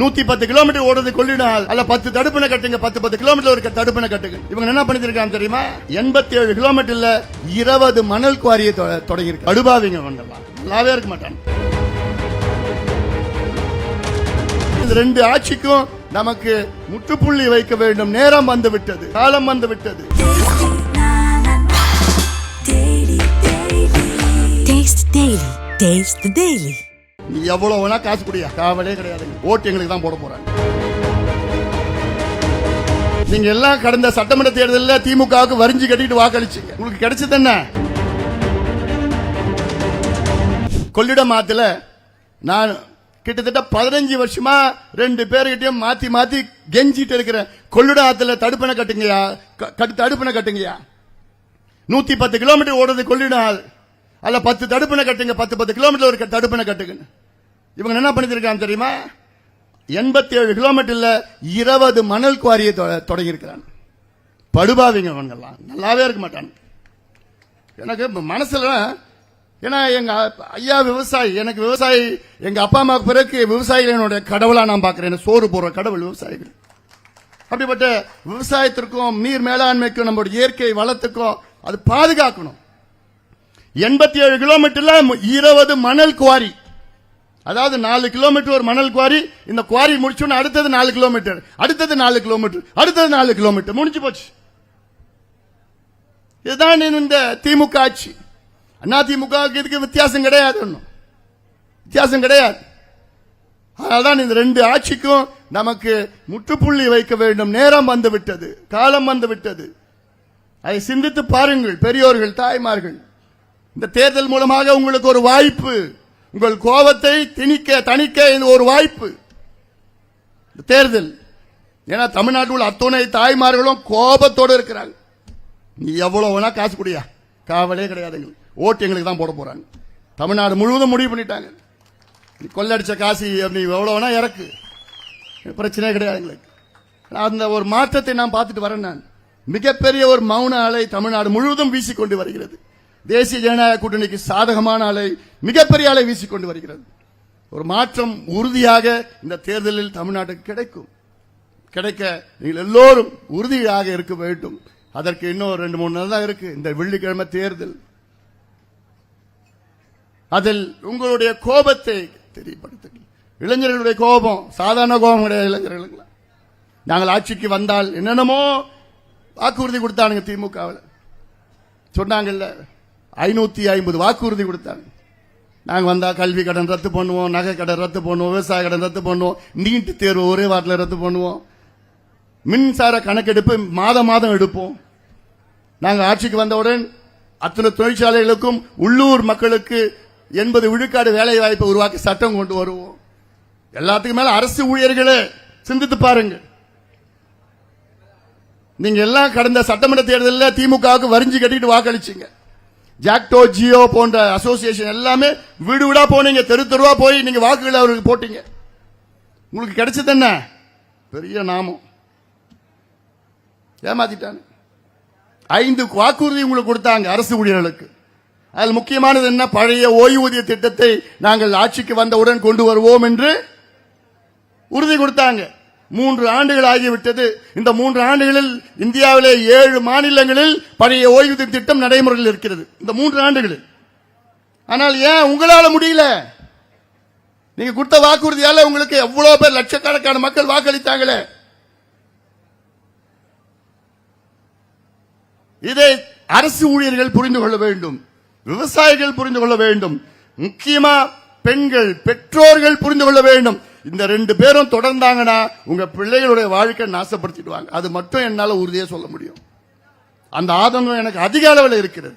நூத்தி பத்து கிலோமீட்டர் ஓடுறது கொள்ளினால் அல்ல பத்து தடுப்பணை கட்டுங்க பத்து பத்து கிலோமீட்டர் இருக்க தடுப்பணை கட்டுங்க. இவங்க என்ன பண்ணிருக்காங்க தெரியுமா? எண்பத்தி ஏழு கிலோமீட்டர்ல இருபது மணல் குவாரியை தொடங்கி அடுபாவிங்க நல்லாவே இருக்க மாட்டாங்க. ரெண்டு ஆட்சிக்கும் நமக்கு முற்றுப்புள்ளி வைக்க வேண்டும். நேரம் வந்து விட்டது காலம் வந்து விட்டது Taste the Daily. நீ எவ்வளவு வேணா காசு குடியா? காவலே கிடையாது. ஓட்டு எங்களுக்கு தான் போட போறாங்க நீங்க எல்லாம் கடந்த சட்டமன்ற தேர்தலில் திமுகவுக்கு வரிஞ்சு கட்டிட்டு வாக்களிச்சீங்க. உங்களுக்கு கிடைச்சது என்ன? கொள்ளிடம் ஆத்துல நான் கிட்டத்தட்ட பதினஞ்சு வருஷமா ரெண்டு பேர்கிட்டயும் மாத்தி மாத்தி கெஞ்சிட்டு இருக்கிறேன். கொள்ளிடம் ஆத்துல தடுப்பணை கட்டுங்கயா கட்டு- தடுப்பணை கட்டுங்கயா நூத்தி பத்து கிலோமீட்டர் ஓடுறது கொள்ளிடம் அல்ல பத்து தடுப்பணை கட்டுங்க. பத்து பத்து கிலோமீட்டர் ஒரு தடுப்பணை கட்டுங்க இவங்க என்ன பண்ணிருக்காங்க தெரியுமா? எண்பத்தி ஏழு கிலோமீட்டர்ல இருபது மணல் குவாரியை தொடங்கியிருக்கிறான் படுபாவிங்க அவங்கெல்லாம் நல்லாவே இருக்க மாட்டாங்க. எனக்கு மனசுல ஏன்னா எங்க ஐயா விவசாயி எனக்கு விவசாயி எங்க அப்பா அம்மாவுக்கு பிறகு விவசாயிகளுடைய கடவுளா நான் பாக்குறேன் எனக்கு சோறு போடுற கடவுள் விவசாயிகள். அப்படிப்பட்ட விவசாயத்திற்கும் நீர் மேலாண்மைக்கும் நம்மளுடைய இயற்கை வளத்துக்கும் அது பாதுகாக்கணும். எண்பத்தி ஏழு கிலோமீட்டர்ல இருபது மணல் குவாரி அதாவது நாலு கிலோமீட்டர் ஒரு மணல் குவாரி இந்த குவாரி முடிச்சோன்னு அடுத்தது நாலு கிலோமீட்டர் அடுத்தது நாலு கிலோமீட்டர் அடுத்தது நாலு கிலோமீட்டர் முடிஞ்சு போச்சு. இதுதான் இந்த திமுக ஆட்சி. அண்ணா திமுகவுக்கு இதுக்கு வித்தியாசம் கிடையாது ஒன்றும் வித்தியாசம் கிடையாது. அதனால்தான் இந்த ரெண்டு ஆட்சிக்கும் நமக்கு முற்றுப்புள்ளி வைக்க வேண்டும். நேரம் வந்து விட்டது காலம் வந்து விட்டது அதை சிந்தித்து பாருங்கள். பெரியோர்கள் தாய்மார்கள். இந்த தேர்தல் மூலமாக உங்களுக்கு ஒரு வாய்ப்பு. உங்கள் கோபத்தை திணிக்க தணிக்க இது ஒரு வாய்ப்பு. தேர்தல். ஏன்னா தமிழ்நாட்டில் உள்ள அத்துணை தாய்மார்களும் கோபத்தோடு இருக்கிறாங்க நீ எவ்வளோ வேணா காசு குடியா? காவலே கிடையாது எங்களுக்கு. ஓட்டு எங்களுக்கு தான் போட போறாங்க. தமிழ்நாடு முழுவதும் முடிவு பண்ணிட்டாங்க. நீ கொள்ளடிச்ச காசு நீ எவ்வளோ வேணா இறக்கு. பிரச்சனையே கிடையாது எங்களுக்கு. அந்த ஒரு மாற்றத்தை நான் பார்த்துட்டு வரேன் நான். மிகப்பெரிய ஒரு மௌன அலை தமிழ்நாடு முழுவதும் வீசிக்கொண்டு வருகிறது. தேசிய ஜனநாயக கூட்டணிக்கு சாதகமான அலை மிகப்பெரிய அலை வீசிக்கொண்டு வருகிறது. ஒரு மாற்றம் உறுதியாக இந்த தேர்தலில் தமிழ்நாட்டுக்கு கிடைக்கும். கிடைக்க நீங்கள் எல்லோரும் உறுதியாக இருக்க வேண்டும். அதற்கு இன்னும் ரெண்டு மூணு நாள் தான் இருக்கு. இந்த வெள்ளிக்கிழமை தேர்தல். அதில் உங்களுடைய கோபத்தை தெரியப்படுத்துங்கள். இளைஞர்களுடைய கோபம் சாதாரண கோபம் கிடையாது இளைஞர்களுக்கு நாங்கள் ஆட்சிக்கு வந்தால் என்னென்னமோ வாக்குறுதி கொடுத்தானுங்க திமுகவில். சொன்னாங்கல்ல ஐநூத்தி ஐம்பது வாக்குறுதி கொடுத்தாங்க. நாங்க வந்தா கல்வி கடன் ரத்து பண்ணுவோம் நகை கடன் ரத்து பண்ணுவோம் விவசாய கடன் ரத்து பண்ணுவோம் நீட்டு தேர்வு ஒரே வாரத்தில் ரத்து பண்ணுவோம். மின்சார கணக்கெடுப்பு மாதம் மாதம் எடுப்போம். நாங்க ஆட்சிக்கு வந்தவுடன் அத்தனை தொழிற்சாலைகளுக்கும் உள்ளூர் மக்களுக்கு எண்பது விழுக்காடு வேலை வாய்ப்பை உருவாக்கி சட்டம் கொண்டு வருவோம். எல்லாத்துக்கும் மேல அரசு ஊழியர்களே சிந்தித்து பாருங்க. நீங்க எல்லாம் கடந்த சட்டமன்ற தேர்தலில் திமுகவுக்கு வரிஞ்சு கட்டிட்டு வாக்களிச்சீங்க. ஜாக்டோ ஜியோ போன்ற அசோசியேஷன் எல்லாமே வீடு வீடா போனீங்க. தெரு தெருவா போய் நீங்க வாக்குகளை அவருக்கு போட்டீங்க. உங்களுக்கு கிடைச்சது என்ன? பெரிய நாமம். ஏமாத்திட்டாங்க. ஐந்து வாக்குறுதி உங்களுக்கு கொடுத்தாங்க அரசு ஊழியர்களுக்கு. அதில் முக்கியமானது என்ன? பழைய ஓய்வூதிய திட்டத்தை நாங்கள் ஆட்சிக்கு வந்தவுடன் கொண்டு வருவோம் என்று உறுதி கொடுத்தாங்க. மூன்று ஆண்டுகள் ஆகிவிட்டது இந்த மூன்று ஆண்டுகளில் இந்தியாவிலே ஏழு மாநிலங்களில் பழைய ஓய்வூதிய திட்டம் நடைமுறையில் இருக்கிறது. இந்த மூன்று ஆண்டுகளில். ஆனால் ஏன் உங்களால முடியல? நீங்க கொடுத்த வாக்குறுதியால உங்களுக்கு எவ்வளவு பேர் லட்சக்கணக்கான மக்கள் வாக்களித்தாங்களே? இதை அரசு ஊழியர்கள் புரிந்து கொள்ள வேண்டும். விவசாயிகள் புரிந்து கொள்ள வேண்டும். முக்கியமா பெண்கள் பெற்றோர்கள் புரிந்து கொள்ள வேண்டும். இந்த ரெண்டு பேரும் தொடர்ந்தாங்கன்னா உங்க பிள்ளைகளுடைய வாழ்க்கை நாசப்படுத்திடுவாங்க. அது மட்டும் என்னால உறுதியாக சொல்ல முடியும். அந்த ஆதங்கம் எனக்கு அதிக அளவில் இருக்கிறது.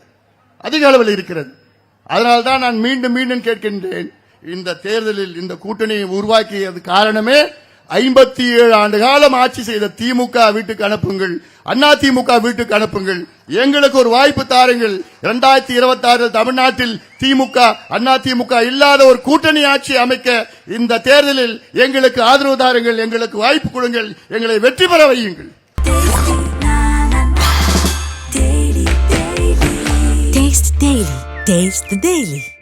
அதிக அளவில் இருக்கிறது. அதனால தான் நான் மீண்டும் மீண்டும் கேட்கின்றேன். இந்த தேர்தலில் இந்த கூட்டணியை உருவாக்கியது காரணமே ஐம்பத்தி ஏழு ஆண்டு காலம் ஆட்சி செய்த திமுக வீட்டுக்கு அனுப்புங்கள். அண்ணா திமுக வீட்டுக்கு அனுப்புங்கள். எங்களுக்கு ஒரு வாய்ப்பு தாருங்கள். இரண்டாயிரத்தி இருபத்தி ஆறில் தமிழ்நாட்டில் திமுக அண்ணா திமுக இல்லாத ஒரு கூட்டணி ஆட்சி அமைக்க இந்த தேர்தலில் எங்களுக்கு ஆதரவு தாருங்கள். எங்களுக்கு வாய்ப்பு கொடுங்கள். எங்களை வெற்றி பெற வையுங்கள். Taste the Daily.